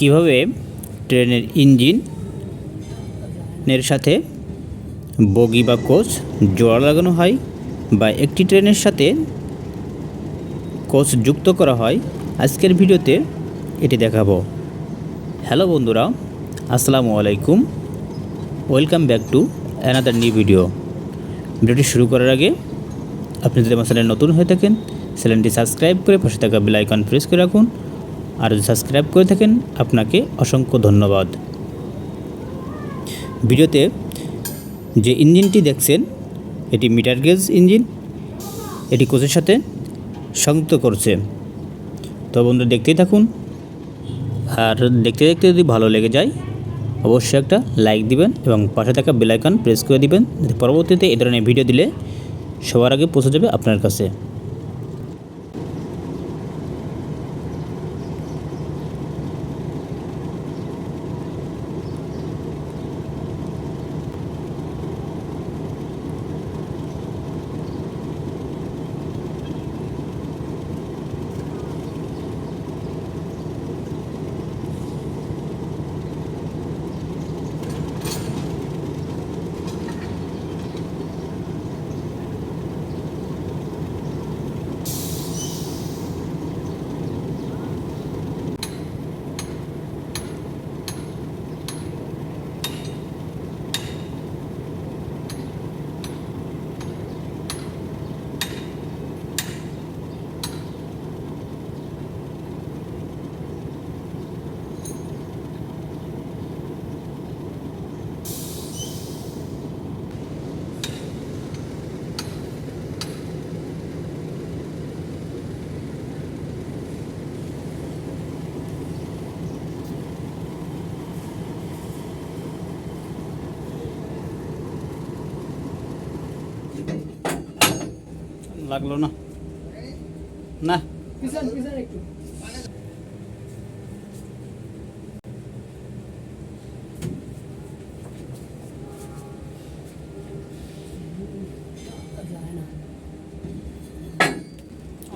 কীভাবে ট্রেনের ইঞ্জিনের সাথে বগি বা কোচ জোড়া লাগানো হয় বা একটি ট্রেনের সাথে কোচ যুক্ত করা হয়, আজকের ভিডিওতে এটি দেখাবো। হ্যালো বন্ধুরা, আসসালামু আলাইকুম। Welcome back to another new video. ভিডিওটি শুরু করার আগে আপনি যদি আমার চ্যানেল নতুন হয়ে থাকেন, চ্যানেলটি সাবস্ক্রাইব করে পাশে থাকা বেল আইকন প্রেস করে রাখুন। আর যদি সাবস্ক্রাইব করে থাকেন। আপনাকে অসংখ্য ধন্যবাদ। ভিডিওতে যে ইঞ্জিনটি দেখছেন, এটি মিটার গেজ ইঞ্জিন। এটি কোচের সাথে সংযুক্ত করছে। তো বন্ধু, দেখতেই থাকুন। আর দেখতে দেখতে যদি ভালো লেগে যায়, অবশ্যই একটা লাইক দিবেন এবং পাশে থাকা বেল আইকন প্রেস করে দিবেন। পরবর্তীতে এ ধরনের ভিডিও দিলে সবার আগে পৌঁছে যাবে আপনার কাছে। লাগল না। না।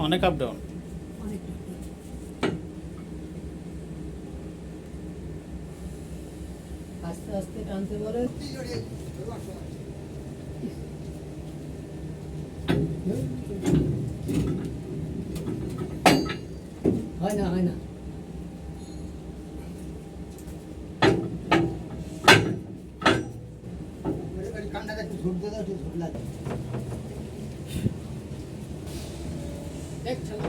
অনেক আপ ডাউন আস্তে আস্তে টানতে পারে। হয় না হয় না দেখ চালা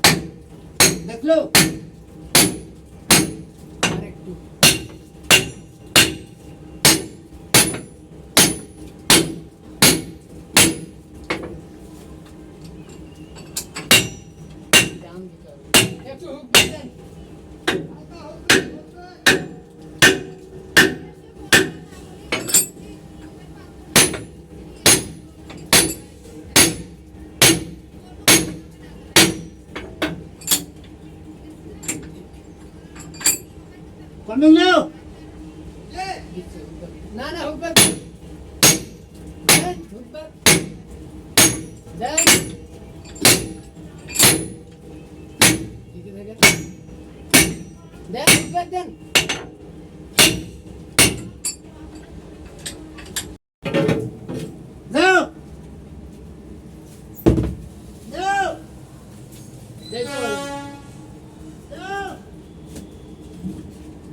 ও কিসের দিতে বলেন ও, ও, ও। ভাই, হাত দেখলো আরেকটু ডান দিতে হবে। একটু হুক দেন কমিলো দিচ্ছে, হুক ব্যাক। না না হুক ব্যাক